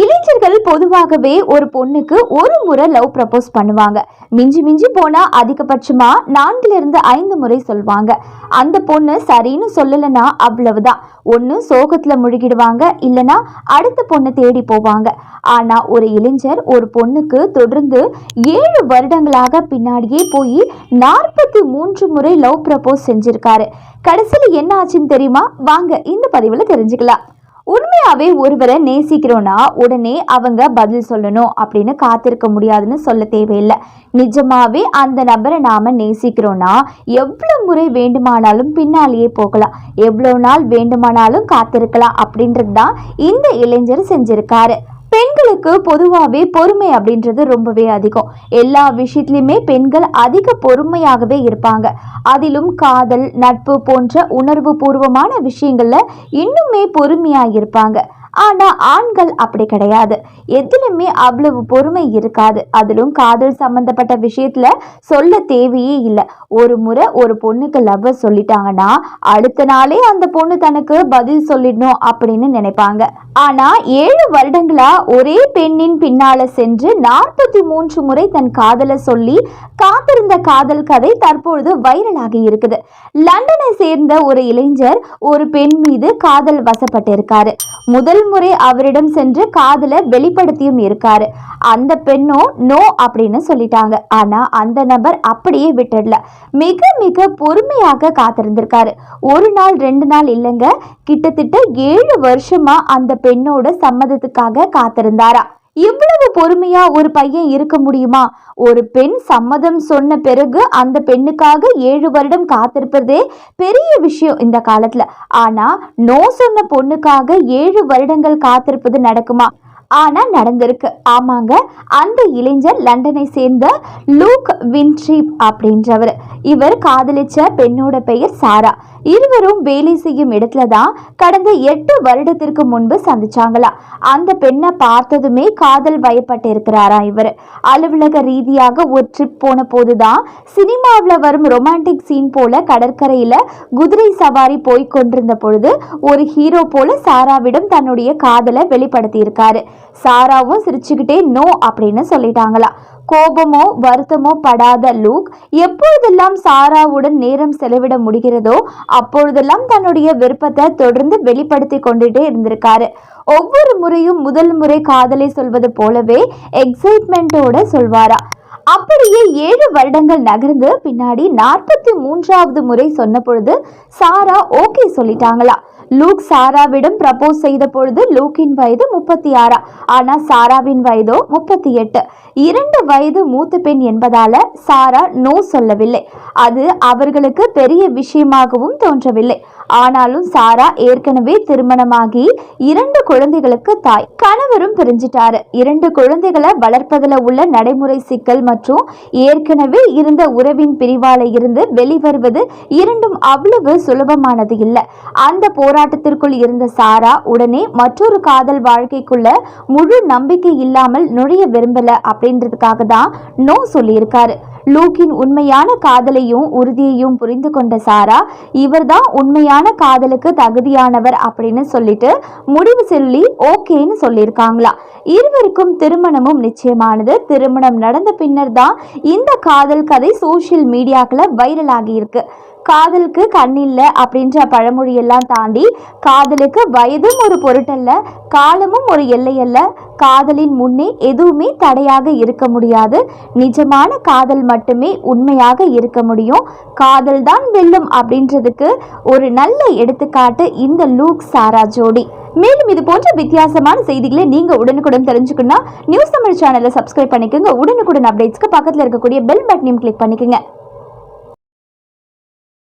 இளைஞர்கள் பொதுவாகவே ஒரு பொண்ணுக்கு ஒரு முறை லவ் ப்ரப்போஸ் பண்ணுவாங்க. மிஞ்சி மிஞ்சி போனா அதிகபட்சமா நான்குல இருந்து ஐந்து முறை சொல்வாங்க. அந்த பொண்ணு சரின்னு சொல்லலைன்னா அவ்வளவுதான். ஒன்று சோகத்துல முழுகிடுவாங்க இல்லனா அடுத்த பொண்ணு தேடி போவாங்க. ஆனா ஒரு இளைஞர் ஒரு பொண்ணுக்கு தொடர்ந்து ஏழு வருடங்களாக பின்னாடியே போய் நாற்பத்தி மூன்று முறை லவ் ப்ரப்போஸ் செஞ்சிருக்காரு. கடைசியில் என்ன ஆச்சுன்னு தெரியுமா? வாங்க இந்த பதிவில் தெரிஞ்சுக்கலாம். உண்மையாவே ஒருவரை நேசிக்கிறோன்னா உடனே அவங்க பதில் சொல்லணும். அப்படின்னு காத்திருக்க முடியாதுன்னு சொல்ல தேவையில்லை. நிஜமாவே அந்த நபரை நாம நேசிக்கிறோன்னா எவ்வளோ முறை வேண்டுமானாலும் பின்னாலேயே போகலாம். எவ்வளோ நாள் வேண்டுமானாலும் காத்திருக்கலாம் அப்படின்றது தான் இந்த இளைஞர் செஞ்சிருக்காரு. பெண்களுக்கு பொதுவாகவே பொறுமை அப்படின்றது ரொம்பவே அதிகம். எல்லா விஷயத்துலையுமே பெண்கள் அதிக பொறுமையாகவே இருப்பாங்க. அதிலும் காதல் நட்பு போன்ற உணர்வு பூர்வமான விஷயங்கள்ல இன்னுமே பொறுமையாக இருப்பாங்க. ஆனால் ஆண்கள் அப்படி கிடையாது. எதிலுமே அவ்வளவு பொறுமை இருக்காது. அதிலும் காதல் சம்பந்தப்பட்ட விஷயத்துல சொல்ல தேவையே இல்லை. ஒரு முறை ஒரு பொண்ணுக்கு லவ் சொல்லிட்டாங்கன்னா அடுத்த நாளே அந்த பொண்ணு தனக்கு பதில் சொல்லிடணும் அப்படின்னு நினைப்பாங்க. ஆனா ஏழு வருடங்களா ஒரே பெண்ணின் பின்னால சென்று நாற்பத்தி மூன்று முறை தன் காதலை சொல்லி காத்திருந்த காதல் கதை தற்பொழுது வைரலாகி இருக்குது. லண்டனை சேர்ந்த ஒரு இளைஞர் ஒரு பெண் மீது காதல் வசப்பட்டிருக்காரு. முதல் முறை அவரிடம் சென்று காதல வெளிப்படுத்தியும் இருக்காரு. அந்த பெண்ணும் நோ அப்படின்னு சொல்லிட்டாங்க. ஆனா அந்த நபர் அப்படியே விட்டுடல. மிக மிக பொறுமையாக காத்திருந்திருக்காரு. ஒரு நாள் ரெண்டு நாள் இல்லைங்க. கிட்டத்தட்ட ஏழு வருஷமா அந்த பெண்ணோட சம்மதத்துக்காக காத்திருந்தாரா. இவ்வளவு பொறுமையா ஒரு பையன் இருக்க முடியுமா? ஒரு பெண் சம்மதம் சொன்ன பிறகு அந்த பெண்ணுக்காக ஏழு வருடம் காத்திருப்பதே பெரிய விஷயம் இந்த காலத்துல. ஆனா நோ சொன்ன பொண்ணுக்காக ஏழு வருடங்கள் காத்திருப்பது நடக்குமா? ஆனால் நடந்திருக்கு. ஆமாங்க அந்த இளைஞர் லண்டனை சேர்ந்த லூக் வின்ட்ரீப் அப்படின்றவர். இவர் காதலிச்ச பெண்ணோட பெயர் சாரா. இருவரும் வேலை செய்யும் இடத்துல தான் கடந்த எட்டு வருடத்திற்கு முன்பு சந்திச்சாங்களா. அந்த பெண்ணை பார்த்ததுமே காதல் வயப்பட்டு இருக்கிறாராம் இவர். அலுவலக ரீதியாக ஒரு ட்ரிப் போன போதுதான் சினிமாவில் வரும் ரொமான்டிக் சீன் போல கடற்கரையில் குதிரை சவாரி போய் கொண்டிருந்த பொழுது ஒரு ஹீரோ போல சாராவிடம் தன்னுடைய காதலை வெளிப்படுத்தியிருக்காரு. சாராவும் சிரிச்சுக்கிட்டே நோ அப்படின்னு சொல்லிட்டாங்களா. கோபமோ வருத்தமோ படாத லூக் எப்பொழுதெல்லாம் சாராவுடன் நேரம் செலவிட முடிகிறதோ அப்பொழுதெல்லாம் தன்னுடைய விருப்பத்தை தொடர்ந்து வெளிப்படுத்தி கொண்டுட்டே இருந்திருக்காரு. ஒவ்வொரு முறையும் முதல் முறை காதலை சொல்வது போலவே எக்ஸைட்மெண்ட்டோட சொல்வாரா. அப்படியே ஏழு வருடங்கள் நகர்ந்து பின்னாடி நாற்பத்தி மூன்றாவது முறை சொன்ன பொழுது சாரா ஓகே சொல்லிட்டாங்களா? லூக் சாராவிடம் ப்ரப்போஸ் செய்த பொழுது லூக்கின் வயது முப்பத்தி ஆறா ஆனா சாராவின் வயதோ முப்பத்தி எட்டு. இரண்டு வயது மூத்த பெண் என்பதால சாரா நோ சொல்லவில்லை. அது அவர்களுக்கு பெரிய விஷயமாகவும் தோன்றவில்லை. ஆனாலும் சாரா ஏற்கனவே திருமணமாகி இரண்டு குழந்தைகளுக்கு தாய். கணவரும் பிரிஞ்சிட்டாரு. இரண்டு குழந்தைகளை வளர்ப்பதில் உள்ள நடைமுறை சிக்கல் மற்றும் ஏற்கனவே இருந்த உறவின் பிரிவால இருந்து வெளிவருவது இரண்டும் அவ்வளவு சுலபமானது இல்லை. அந்த போராட்டத்திற்குள் இருந்த சாரா உடனே மற்றொரு காதல் வாழ்க்கைக்குள்ள முழு நம்பிக்கை இல்லாமல் நுழைய விரும்பல அப்படின்றதுக்காக தான் நோ சொல்லியிருக்காரு. லூக்கின் உண்மையான காதலையும் உறுதியையும் புரிந்து கொண்ட சாரா இவர்தான் உண்மையான காதலுக்கு தகுதியானவர் அப்படின்னு சொல்லிட்டு முடிவு சொல்லி ஓகேன்னு சொல்லியிருக்காங்களா. இருவருக்கும் திருமணமும் நிச்சயமானது. திருமணம் நடந்த பின்னர் தான் இந்த காதல் கதை சோசியல் மீடியாக்களை வைரல் ஆகியிருக்கு காதலுக்கு கண்ணில்ல அப்படின்ற பழமொழியெல்லாம் தாண்டி காதலுக்கு வயதும் ஒரு பொருட்டல்ல காலமும் ஒரு எல்லையல்ல. காதலின் முன்னே எதுவுமே தடையாக இருக்க முடியாது. நிஜமான காதல் மட்டுமே உண்மையாக இருக்க முடியும். காதல் தான் வெல்லும் அப்படின்றதுக்கு ஒரு நல்ல எடுத்துக்காட்டு இந்த லூக் சாரா ஜோடி. மேலும் இது போன்ற வித்தியாசமான செய்திகளை நீங்கள் உடனுக்குடன் தெரிஞ்சுக்கணும்னா நியூஸ் தமிழ் சேனலை சப்ஸ்கிரைப் பண்ணிக்கோங்க. உடனுக்குடன் அப்டேட்ஸ்க்கு பக்கத்தில் இருக்கக்கூடிய பெல் பட்டனையும் கிளிக் பண்ணிக்கோங்க.